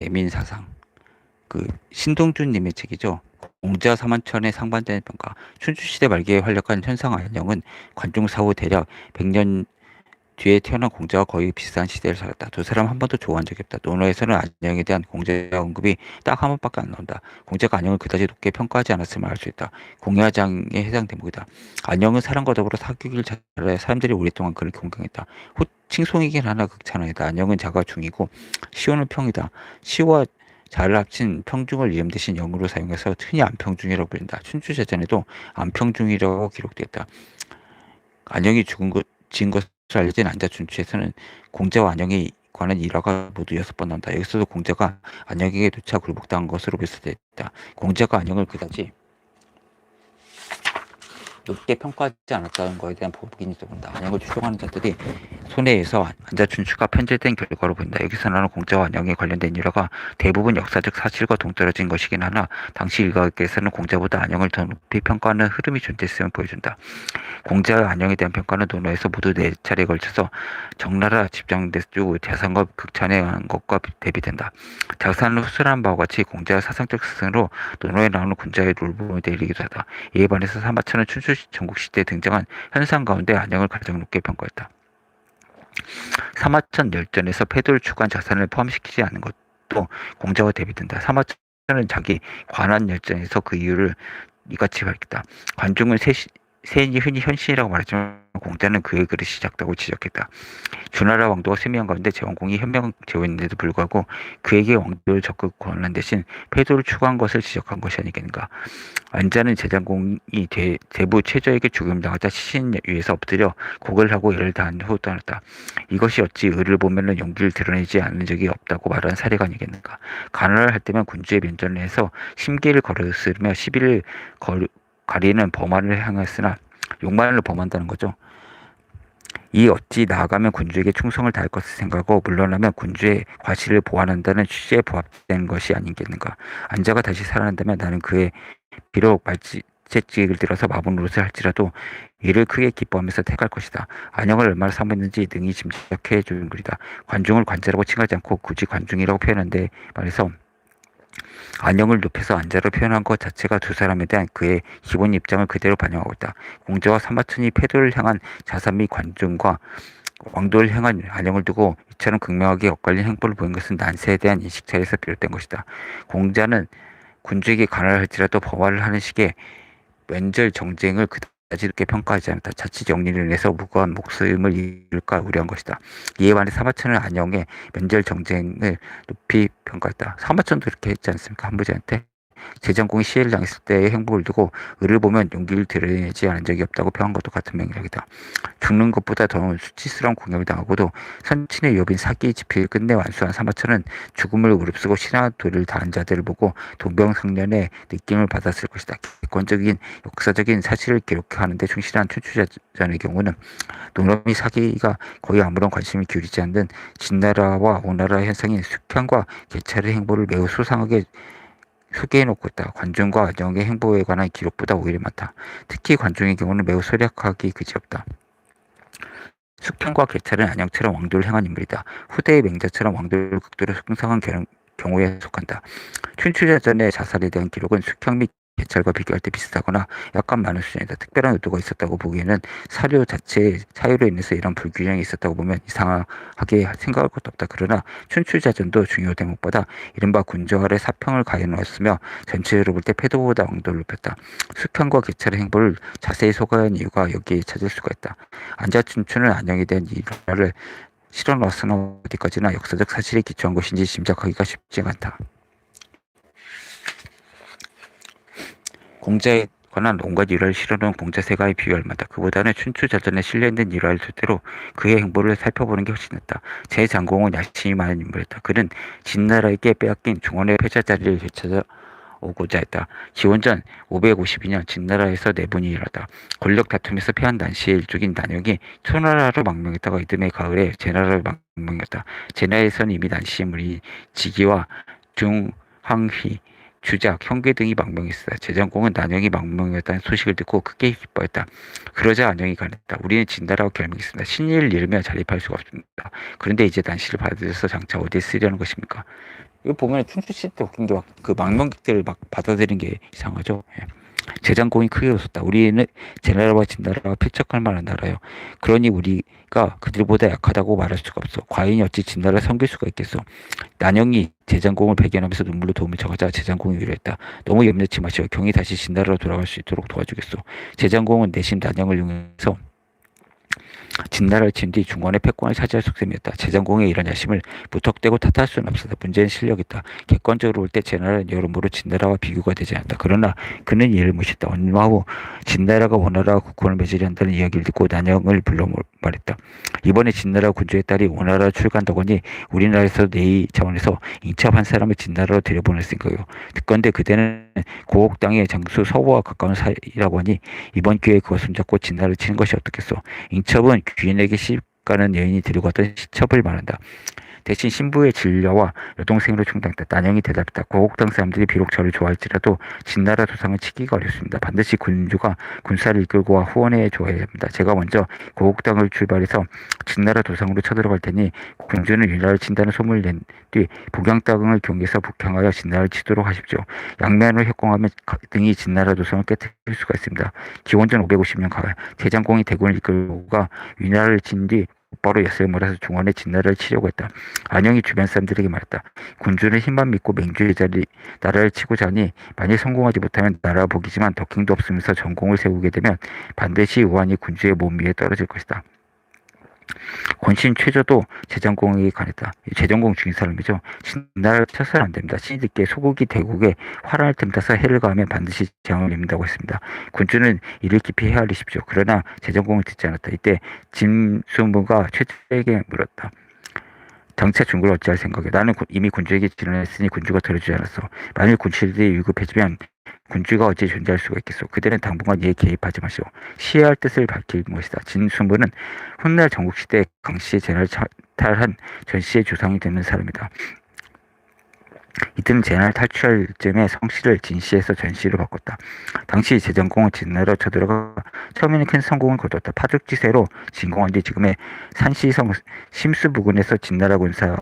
대민사상 그 신동준님의 책이죠. 공자 사만천의 상반되는 평가 춘추시대 말기에 활약한 현상 안녕은 관중사후 대략 100년 뒤에 태어난 공자와 거의 비슷한 시대를 살았다. 두 사람 한 번도 좋아한 적이 없다. 논어에서는 안녕에 대한 공자의 언급이 딱 한 번밖에 안 나온다. 공자가 안녕을 그다지 높게 평가하지 않았음을 알 수 있다. 공야장에 해당 대목이다. 안녕은 사람과 더불어 사귀길 잘해 사람들이 오랫동안 그를 공경했다. 호, 칭송이긴 하나 극찬하다. 안녕은 자가 중이고 시호는 평이다. 시와 자를 합친 평중을 이름 대신 영으로 사용해서 흔히 안평중이라고 불린다. 춘추제전에도 안평중이라고 기록되었다. 안녕이 죽은 것, 지은 것으로 알려진 안자춘추에서는 공자와 안녕에 관한 일화가 모두 여섯 번 나온다. 여기서도 공자가 안녕에게 누차 굴복당한 것으로 묘사됐다. 공자가 안녕을 그다지 높게 평가하지 않았다는 것에 대한 보복인이 들어온다. 안녕을 추종하는 자들이 손해에서 안자춘추가 편제된 결과로 보인다. 여기서 나는 공자와 안녕에 관련된 일화가 대부분 역사적 사실과 동떨어진 것이긴 하나 당시 일각에서는 공자보다 안녕을 더 높이 평가하는 흐름이 존재했음을 보여준다. 공자와 안녕에 대한 평가는 논어에서 모두 네 차례에 걸쳐서 적나라 집정대주 재산과 극찬해한 것과 대비된다. 자산을 후술한 바와 같이 공자의 사상적 스승으로 논어에 나오는 군자의 룰부에 대리기도 하다. 이에 반해서 사마천은 춘추 전국 시대에 등장한 현상 가운데 안녕을 가장 높게 평가했다. 사마천 열전에서 패도를 추구한 자산을 포함시키지 않은 것도 공자와 대비된다. 사마천은 자기 관한 열전에서 그 이유를 이같이 밝혔다. 관중은 세, 세인이 흔히 현신이라고 말하지만 공자는 그의 글을 시작다고 지적했다. 주나라 왕도가 세미한 가운데 제왕공이 현명 제후했는데도 불구하고 그에게 왕도를 적극 권한 대신 패도를 추구한 것을 지적한 것이 아니겠는가. 안자는 제장공이 대, 대부 최저에게 죽음 당하자 시신 위에서 엎드려 고개를 하고 열을 다한 후 떠났다. 이것이 어찌 의를 보면은 용기를 드러내지 않은 적이 없다고 말한 사례가 아니겠는가. 가난을 할 때면 군주의 면전을 해서 심기를 걸었으며 시비를 걸, 가리는 범안을 향했으나 욕만을 범한다는 거죠. 이 어찌 나아가면 군주에게 충성을 다할 것을 생각하고 물러나면 군주의 과실을 보완한다는 취지에 부합된 것이 아니겠는가. 안자가 다시 살아난다면 나는 그의 비록 말재직을 들어서 마분 노릇을 할지라도 이를 크게 기뻐하면서 택할 것이다. 안녕을 얼마나 사모했는지 능히 짐작해 주는 글이다. 관중을 관자라고 칭하지 않고 굳이 관중이라고 표현한데 말해서 안녕을 높여서 안자로 표현한 것 자체가 두 사람에 대한 그의 기본 입장을 그대로 반영하고 있다. 공자와 사마천이 패도를 향한 자산 및 관중과 왕도를 향한 안녕을 두고 이처럼 극명하게 엇갈린 행보를 보인 것은 난세에 대한 인식 차이에서 비롯된 것이다. 공자는 군주에게 가난을 할지라도 범활을 하는 식의 면절 정쟁을 그 다지 높게 평가하지 않았다. 자칫 영리를 인해서 무고한 목숨을 잃을까 우려한 것이다. 이에 반해 사마천은 안영의 면절 정쟁을 높이 평가했다. 사마천도 그렇게 했지 않습니까? 한부제한테. 제장공이 시해를 당했을 때의 행복을 두고 을을 보면 용기를 드러내지 않은 적이 없다고 평한 것도 같은 맥락이다. 죽는 것보다 더 수치스러운 공격을 당하고도 선친의 여빈 사기 집필을 끝내 완수한 사마천은 죽음을 무릅쓰고 신하 도를 다한 자들을 보고 동병상련의 느낌을 받았을 것이다. 객관적인 역사적인 사실을 기록하는데 충실한 춘추자전의 경우는 농람이 사기가 거의 아무런 관심을 기울이지 않는 진나라와 오나라 현상인 숙향과 개찰의 행보를 매우 소상하게 소개해놓고 있다. 관중과 영의 행보에 관한 기록보다 오히려 많다. 특히 관중의 경우는 매우 소략하기 그지없다. 숙현과 개찰은 안양처럼 왕도를 향한 인물이다. 후대의 맹자처럼 왕도를 극도로 승상한 경우에 속한다. 춘추자전의 자살에 대한 기록은 숙형 및 개찰과 비교할 때 비슷하거나 약간 많은 수준이다. 특별한 의도가 있었다고 보기에는 사료 자체의 차이로 인해서 이런 불균형이 있었다고 보면 이상하게 생각할 것도 없다. 그러나 춘추자전도 중요 대목보다 이른바 군저할의 사평을 가해놓았으며 전체적으로 볼 때 패도보다 왕도를 높였다. 수평과 개찰의 행보를 자세히 소개한 이유가 여기에 찾을 수가 있다. 안자춘추는 안녕에 대한 일화를 실어놓았으나 어디까지나 역사적 사실에 기초한 것인지 짐작하기가 쉽지 않다. 공자에 관한 온갖 일화를 실어놓은 공자세가의 비유할 만다. 그보다는 춘추자전에 실려있는 일화를 토대로 그의 행보를 살펴보는 게 훨씬 낫다. 제 장공은 야심이 많은 인물이었다. 그는 진나라에게 빼앗긴 중원의 패자 자리를 되찾아 오고자 했다. 기원전 552년 진나라에서 내분이 일어났다. 권력 다툼에서 패한 난시의 일족인 난혁이 초나라로 망명했다가 이듬해 가을에 제나라로 망명했다. 제나에서는 이미 난시의 무리 지기와 중항휘 주작, 형계 등이 망명했다. 제장공은 난영이 망명이었다는 소식을 듣고 크게 기뻐했다. 그러자 안영이 가냈다. 우리는 진다라고 결명했습니다. 신의를 잃으면 자립할 수가 없습니다. 그런데 이제 난시를 받으셔서 장차 어디에 쓰려는 것입니까? 이거 보면 춤추 시때 웃긴 게 막 그 망명객들을 막 받아들인 게 이상하죠. 예. 재장공이 크게 웃었다. 우리는 제나라와 진나라가 필적할 만한 나라요. 그러니 우리가 그들보다 약하다고 말할 수가 없어. 과인이 어찌 진나라를 섬길 수가 있겠어. 난영이 재장공을 배견하면서 눈물로 도움을 청하자 재장공이 위로했다. 너무 염려치 마시오. 경이 다시 진나라로 돌아갈 수 있도록 도와주겠소. 재장공은 내심 난영을 이용해서 진나라를 친 뒤 중원의 패권을 차지할 속셈이었다. 재장공의 이런 야심을 무턱대고 탓할 수는 없었다. 문제는 실력이다. 객관적으로 볼때 제나라는 여러모로 진나라와 비교가 되지 않았다. 그러나 그는 이를 무시했다. 얼마 후 진나라가 원나라와 국권을 맺으려 한다는 이야기를 듣고 난영을 불러 말했다. 이번에 진나라 군주의 딸이 원나라로 출간다거니 우리나라에서 내의 차원에서 인첩 한 사람을 진나라로 들여보낼 생각이요. 듣건데 그대는 고국 땅의 장수 서부와 가까운 사이라고 하니 이번 기회에 그것을 손잡고 진나라를 치는 것이 어떻겠소. 인첩은 귀인에게 시집가는 여인이 들고 왔던 시첩을 말한다. 대신 신부의 진려와 여동생으로 충당했다. 난영이 대답했다. 고국당 사람들이 비록 저를 좋아할지라도 진나라 도상을 치기가 어렵습니다. 반드시 군주가 군사를 이끌고 와 후원해 줘야 합니다. 제가 먼저 고국당을 출발해서 진나라 도상으로 쳐들어갈 테니 군주는 유나를 친다는 소문을 낸 뒤 북양 땅을 경계해서 북향하여 진나라를 치도록 하십시오. 양면으로 협공하면 등이 진나라 도상을 깨뜨릴 수가 있습니다. 기원전 550년 가을 대장공이 대군을 이끌고 가 위나라를 친뒤곧 바로 예수를 몰아서 중원에 진나라를 치려고 했다. 안영이 주변 사람들에게 말했다. 군주는 힘만 믿고 맹주의 자리 나라를 치고 자니 만일 성공하지 못하면 나라 복이지만 덕행도 없으면서 전공을 세우게 되면 반드시 우한이 군주의 몸 위에 떨어질 것이다. 권신 최저도 재정공에 관했다. 재정공 중인 사람이죠. 신나라를 쳐서는 안 됩니다. 신이들께 소국이 대국에 화란을 틈타서 해를 가하면 반드시 재앙을 입는다고 했습니다. 군주는 이를 깊이 헤아리십시오. 그러나 재정공을 듣지 않았다. 이때 짐수무가 최저에게 물었다. 정체 중국을 어찌할 생각이야. 나는 이미 군주에게 진언했으니 군주가 들어주지 않았어. 만일 군주들이 위급해지면 군주가 어찌 존재할 수가 있겠소. 그들은 당분간 이에 개입하지 마시오. 시해할 뜻을 밝힐 것이다. 진순부는 훗날 전국시대 강씨의 제나를 탈한 전씨의 조상이 되는 사람이다. 이들은 제나를 탈출할 쯤에 성씨를 진씨에서 전씨로 바꿨다. 당시 재정공은 진나라로 쳐들어가 처음에는 큰 성공을 거뒀다. 파죽지세로 진공한 뒤 지금의 산시성 심수 부근에서 진나라 군사의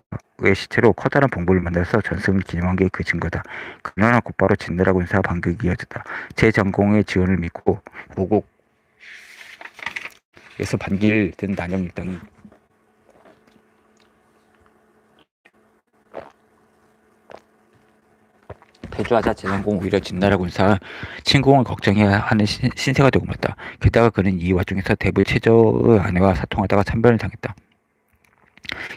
시체로 커다란 봉부를 만들어서 전승을 기념한 게 그 증거다. 그러나 곧바로 진나라 군사 반격이 이어졌다. 재정공의 지원을 믿고 고국에서 반기를 든 난영 일당이 대주하자 재난공 오히려 진나라 군사 침공을 걱정해야 하는 신, 신세가 되고 말다. 게다가 그는 이 와중에서 대불 최저의 아내와 사통하다가 참변을 당했다.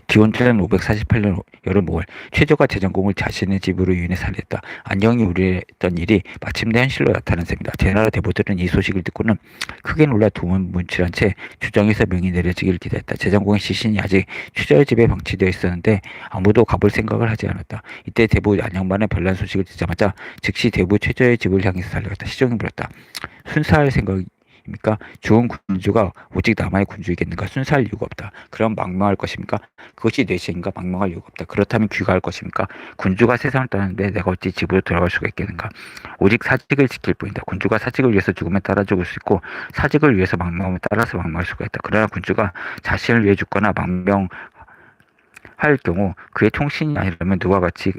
기원전 548년 여름 5월 최저가 재정공을 자신의 집으로 유인해 살렸다. 안녕이 우려했던 일이 마침내 현실로 나타난 셈이다. 제나라 대보들은 이 소식을 듣고는 크게 놀라 두문문칠한 채 주정에서 명이 내려지기를 기대했다. 재정공의 시신이 아직 추자의 집에 방치되어 있었는데 아무도 가볼 생각을 하지 않았다. 이때 대부 안양만의 별난 소식을 듣자마자 즉시 대부 최저의 집을 향해서 달려갔다. 시정이 물었다. 순사할 생각이 입니까? 좋은 군주가 오직 남아의 군주이겠는가? 순사할 이유가 없다. 그럼 망명할 것입니까? 그것이 뇌시인가? 망명할 이유가 없다. 그렇다면 귀가할 것입니까? 군주가 세상을 떠나는데 내가 어찌 집으로 돌아갈 수가 있겠는가? 오직 사직을 지킬 뿐이다. 군주가 사직을 위해서 죽으면 따라 죽을 수 있고 사직을 위해서 망명하면 따라서 망명할 수가 있다. 그러나 군주가 자신을 위해 죽거나 망명 할 경우 그의 통신이 아니라면 누가 같이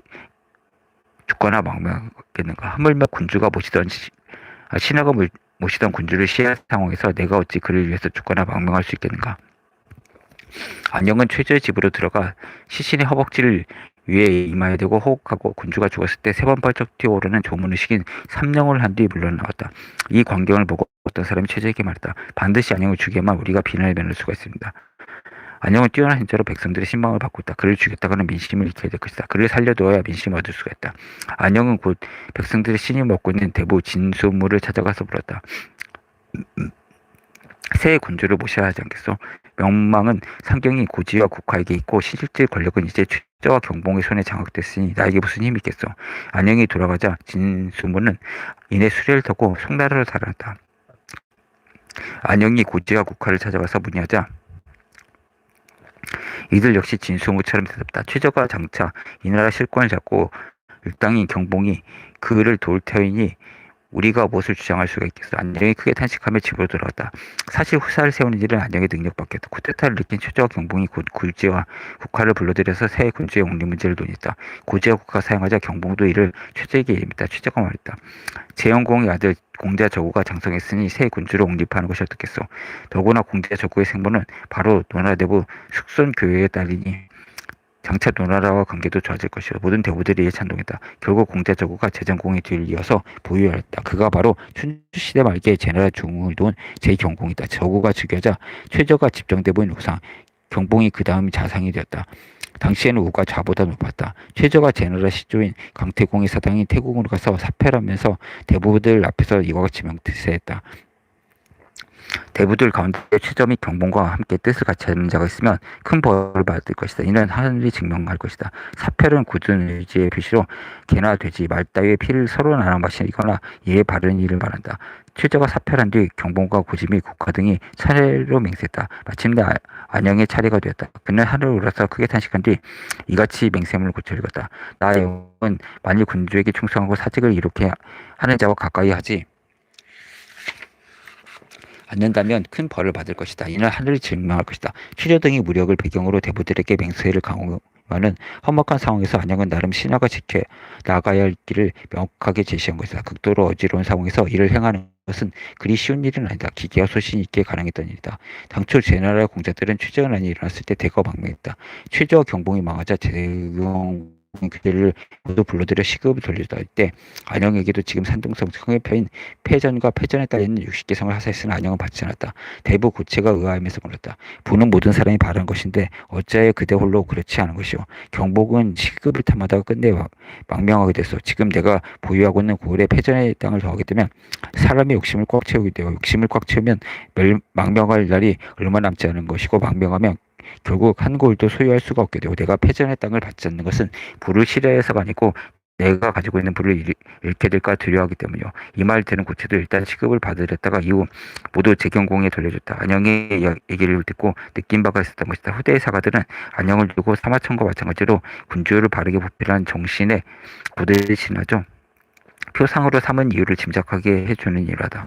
죽거나 망명하겠는가? 하물며 군주가 모시던 아, 신하가 모시던 군주를 시해 상황에서 내가 어찌 그를 위해서 죽거나 망명할 수 있겠는가? 안영은 최저의 집으로 들어가 시신의 허벅지를 위에 이마에 대고 호흡하고 군주가 죽었을 때 세번 발쩍 뛰어오르는 시킨 삼령을 한 뒤 물러나왔다. 이 광경을 보고 어떤 사람이 최저에게 말했다. 반드시 안영을 죽여야만 우리가 비난을 면할 수가 있습니다. 안영은 뛰어난 행자로 백성들의 신망을 받고 있다. 그를 죽였다가는 민심을 잃게 될 것이다. 그를 살려두어야 민심을 얻을 수가 있다. 안영은 곧 백성들의 신이 먹고 있는 대부 진수물을 찾아가서 물었다. 새 군주를 모셔야 하지 않겠소? 명망은 상경이 고지와 국화에게 있고 실질 권력은 이제 최저와 경봉의 손에 장악됐으니 나에게 무슨 힘이 있겠소? 안영이 돌아가자 진수문은 이내 수레를 타고 송나라로 달아났다. 안영이 고지와 국화를 찾아가서 문의하자 이들 역시 진수무처럼 대답다. 최저가 장차 이 나라 실권을 잡고 일당인 경봉이 그를 도울 터이니 우리가 무엇을 주장할 수가 있겠어. 안녕이 크게 탄식하며 집으로 돌아왔다. 사실 후사를 세우는 일은 안녕의 능력밖에 없다. 쿠데타를 일으킨 최저와 경봉이 곧 굴지와 국화를 불러들여서 새 군주의 옥리 문제를 논했다. 고지와 국화가 사용하자 경봉도 이를 최저에게 이름했다. 최저가 말했다. 재영공의 아들 공자 저구가 장성했으니 새 군주를 옹립하는 것이 어떻겠소. 더구나 공자 저구의 생모는 바로 노나대부 숙선 교회의 딸이니 장차 노나라와 관계도 좋아질 것이요 모든 대부들이 이에 찬동했다. 결국 공자 저구가 재정공의 뒤를 이어서 보유하였다. 그가 바로 춘추시대 말기에 제나라 중흥을 도운 제경공이다. 저구가 죽여자 최저가 집정대부인 우상, 경봉이 그 다음 자상이 되었다. 당시에는 우가 좌보다 높았다. 최저가 제나라 시조인 강태공의 사당이 태국으로 가서 사패하면서 대부들 앞에서 이와 같이 명세했다. 대부들 가운데 최저 및 경봉과 함께 뜻을 같이 하는 자가 있으면 큰 벌을 받을 것이다. 이는 하늘이 증명할 것이다. 사펠은 굳은 의지의 표시로 개나 돼지, 말 따위의 피를 서로 나눠 마시거나 이에 바르는 일을 말한다. 최저가 사펠한 뒤 경봉과 고짐이 국화 등이 차례로 맹세했다. 마침내 아- 안영의 차례가 되었다. 그는 하늘을 울어서 크게 탄식한 뒤 이같이 맹세문을 고쳐 읽었다. 나의 영은 만일 군주에게 충성하고 사직을 이렇게 하는 자와 가까이 하지 않는다면 큰 벌을 받을 것이다. 이는 하늘이 증명할 것이다. 취조 등의 무력을 배경으로 대부들에게 맹세를 강요하는 험악한 상황에서 안양은 나름 신하가 지켜 나가야 할 길을 명확하게 제시한 것이다. 극도로 어지러운 상황에서 이를 행하는 것은 그리 쉬운 일은 아니다. 기계와 소신 있게 가능했던 일이다. 당초 제나라 공자들은 최저난이 일어났을 때 대거 망명했다. 최저 경봉이 망하자 재경 그들을 모두 불러들여 시급을 돌려다 할때 안영에게도 지금 산둥성 성의표인 패전과 패전에 따르는 60개 성을 하사했으나 안영은 받지 않았다. 대부 고체가 의아하면서 물었다. 부는 모든 사람이 바란 것인데 어찌하여 그대 홀로 그렇지 않은 것이오. 경복은 시급을 탐하다가 끝내 막- 망명하게 됐어. 지금 내가 보유하고 있는 고을에 패전의 땅을 더하게 되면 사람의 욕심을 꽉 채우게 되어 욕심을 꽉 채우면 멸, 망명할 날이 얼마 남지 않은 것이고 망명하면 결국 한 고을도 소유할 수가 없게 되고 내가 패전의 땅을 받지 않는 것은 부를 싫어해서가 아니고 내가 가지고 있는 부를 잃- 잃게 될까 두려워하기 때문이요. 이말 들은 고체도 일단 시급을 받으렸다가 이후 모두 재경공에 돌려줬다. 안영의 얘기를 듣고 느낀 바가 있었던 것이다. 후대의 사가들은 안영을 두고 사마천과 마찬가지로 군주를 바르게 보필한 정신에 고대를 신하죠. 표상으로 삼은 이유를 짐작하게 해주는 일하다.